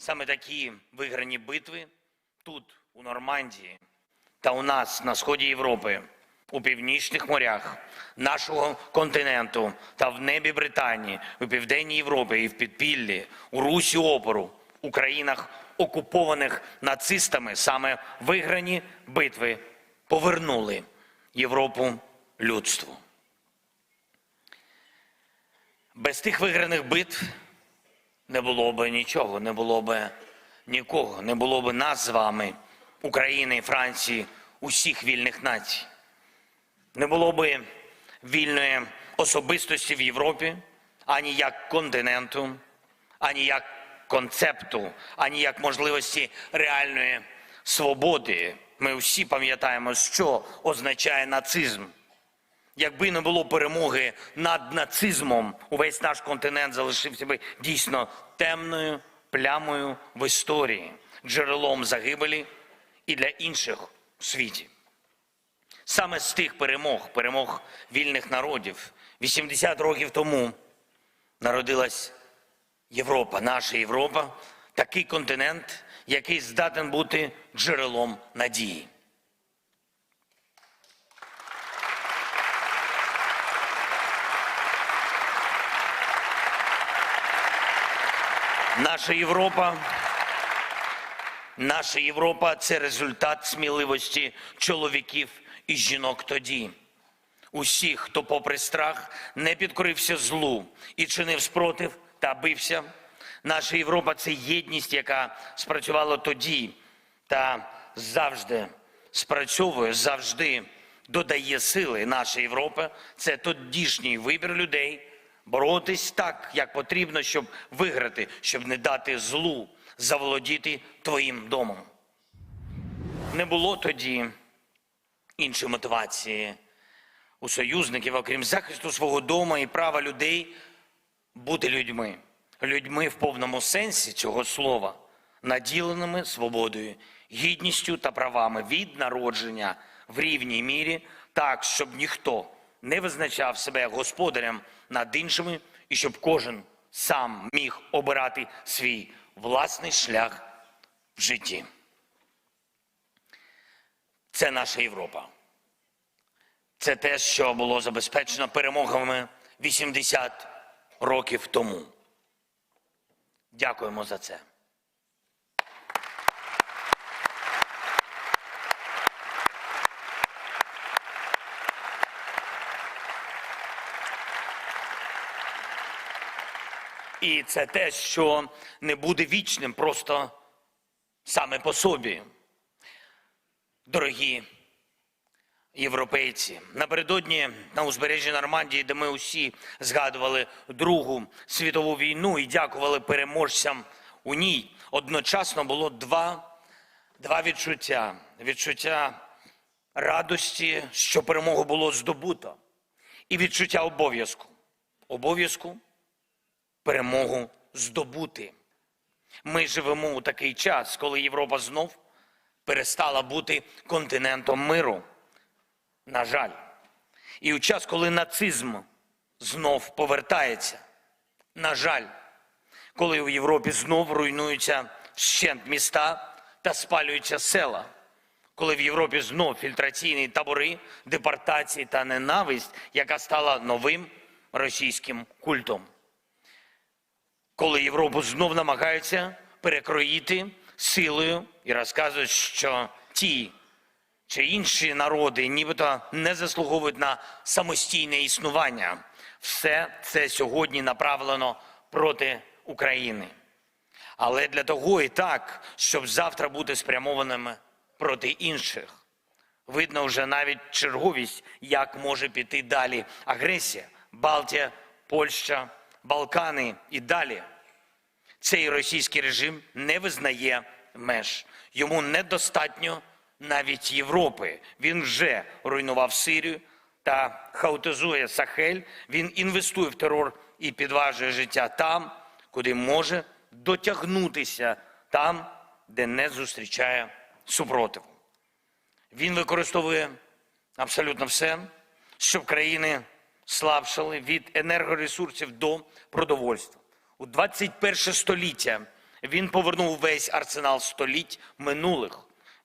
Саме такі виграні битви тут, у Нормандії, та у нас на сході Європи, у північних морях нашого континенту та в небі Британії, у південній Європі і в підпіллі, у русі опору, у країнах, окупованих нацистами, саме виграні битви повернули Європу людству. Без тих виграних битв не було би нічого, не було би нікого, не було би нас з вами, України, Франції, усіх вільних націй. Не було би вільної особистості в Європі, ані як континенту, ані як концепту, ані як можливості реальної свободи. Ми всі пам'ятаємо, що означає нацизм. Якби не було перемоги над нацизмом, увесь наш континент залишився би дійсно темною плямою в історії, джерелом загибелі і для інших у світі. Саме з тих перемог, перемог вільних народів, 80 років тому народилась Європа, наша Європа, такий континент, який здатен бути джерелом надії. Наша Європа, наша Європа це результат сміливості чоловіків і жінок тоді. Усіх, хто, попри страх, не підкорився злу і чинив спротив та бився. Наша Європа це єдність, яка спрацювала тоді та завжди спрацьовує, завжди додає сили. Наша Європа це тодішній вибір людей боротись так, як потрібно, щоб виграти, щоб не дати злу заволодіти твоїм домом. Не було тоді іншої мотивації у союзників, окрім захисту свого дому і права людей бути людьми, людьми в повному сенсі цього слова, наділеними свободою, гідністю та правами від народження в рівній мірі, так, щоб ніхто не визначав себе господарем над іншими, і щоб кожен сам міг обирати свій власний шлях в житті. Це наша Європа. Це те, що було забезпечено перемогами 80 років тому. Дякуємо за це. І це те, що не буде вічним просто саме по собі. Дорогі європейці, напередодні на узбережжі Нормандії, де ми усі згадували Другу світову війну і дякували переможцям у ній, одночасно було два, два відчуття: відчуття радості, що перемогу було здобуто, і відчуття обов'язку. Обов'язку перемогу здобути. Ми живемо у такий час, коли Європа знов перестала бути континентом миру. На жаль. І у час, коли нацизм знов повертається. На жаль, коли у Європі знов руйнуються вщент міста та спалюються села, коли в Європі знов фільтраційні табори, депортації та ненависть, яка стала новим російським культом коли Європу знов намагаються перекроїти силою і розказують, що ті чи інші народи нібито не заслуговують на самостійне існування. Все це сьогодні направлено проти України. Але для того і так, щоб завтра бути спрямованими проти інших. Видно вже навіть черговість, як може піти далі агресія. Балтія, Польща, Балкани і далі. Цей російський режим не визнає меж. Йому недостатньо навіть Європи. Він вже руйнував Сирію та хаотизує Сахель. Він інвестує в терор і підважує життя там, куди може дотягнутися, там, де не зустрічає супротиву. Він використовує абсолютно все, щоб країни слабшали від енергоресурсів до продовольства. У 21 століття Він повернув весь арсенал століть минулих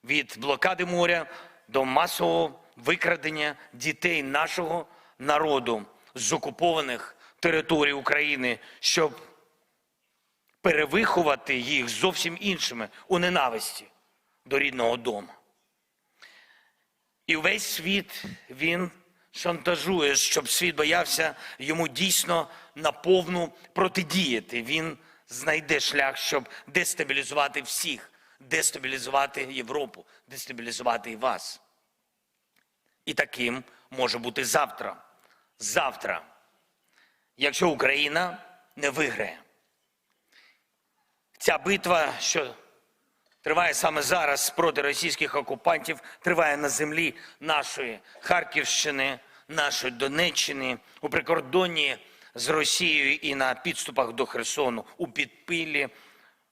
від блокади моря до масового викрадення дітей нашого народу з окупованих територій України, щоб перевиховати їх зовсім іншими у ненависті до рідного дому. І весь світ він шантажує, щоб світ боявся йому дійсно наповну протидіяти. Він знайде шлях, щоб дестабілізувати всіх, дестабілізувати Європу, дестабілізувати і вас. І таким може бути завтра. Завтра, якщо Україна не виграє. Ця битва, що триває саме зараз проти російських окупантів, триває на землі нашої Харківщини, нашої Донеччини, у прикордонні з Росією і на підступах до Херсону, у Підпіллі,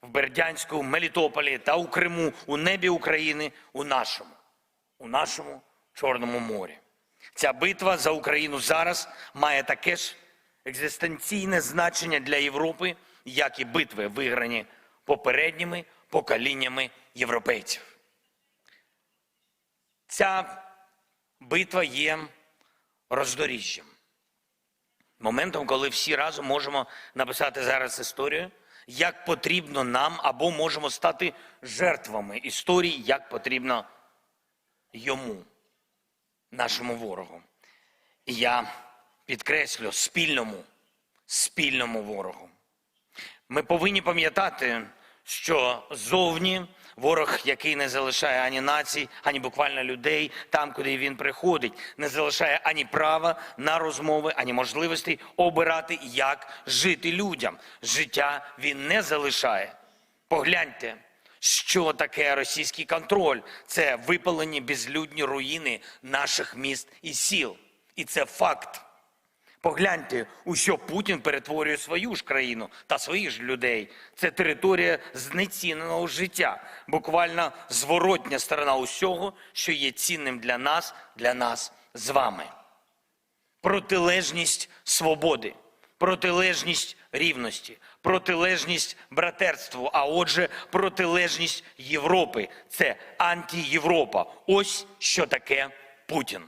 в Бердянську, Мелітополі та у Криму, у небі України, у нашому, у нашому Чорному морі. Ця битва за Україну зараз має таке ж екзистенційне значення для Європи, як і битви, виграні попередніми поколіннями європейців. Ця битва є роздоріжжям. Моментом, коли всі разом можемо написати зараз історію, як потрібно нам, або можемо стати жертвами історії, як потрібно йому, нашому ворогу. І я підкреслю спільному, спільному ворогу. Ми повинні пам'ятати, що зовні ворог, який не залишає ані націй, ані буквально людей там, куди він приходить, не залишає ані права на розмови, ані можливості обирати, як жити людям. Життя він не залишає. Погляньте, що таке російський контроль. Це випалені безлюдні руїни наших міст і сіл. І це факт. Погляньте, у що Путін перетворює свою ж країну та своїх ж людей. Це територія знеціненого життя, буквально зворотня сторона усього, що є цінним для нас, для нас з вами. Протилежність свободи, протилежність рівності, протилежність братерству, а отже, протилежність Європи. Це антиєвропа. Ось що таке Путін.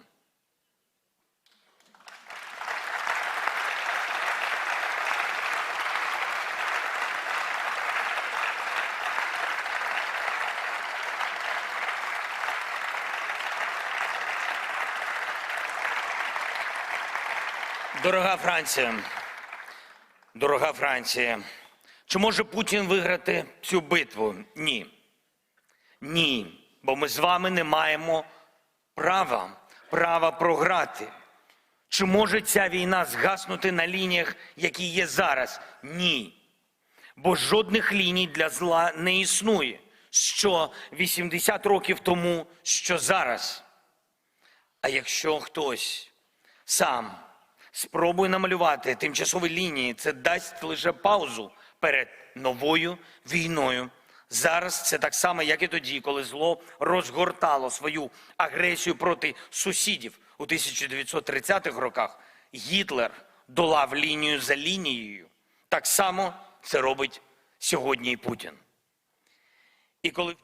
Дорога Франція, дорога Франція, чи може Путін виграти цю битву? Ні. Ні. Бо ми з вами не маємо права, права програти. Чи може ця війна згаснути на лініях, які є зараз? Ні. Бо жодних ліній для зла не існує. Що 80 років тому, що зараз. А якщо хтось сам спробує намалювати тимчасові лінії, це дасть лише паузу перед новою війною. Зараз це так само, як і тоді, коли зло розгортало свою агресію проти сусідів у 1930-х роках. Гітлер долав лінію за лінією. Так само це робить сьогодні і Путін. І коли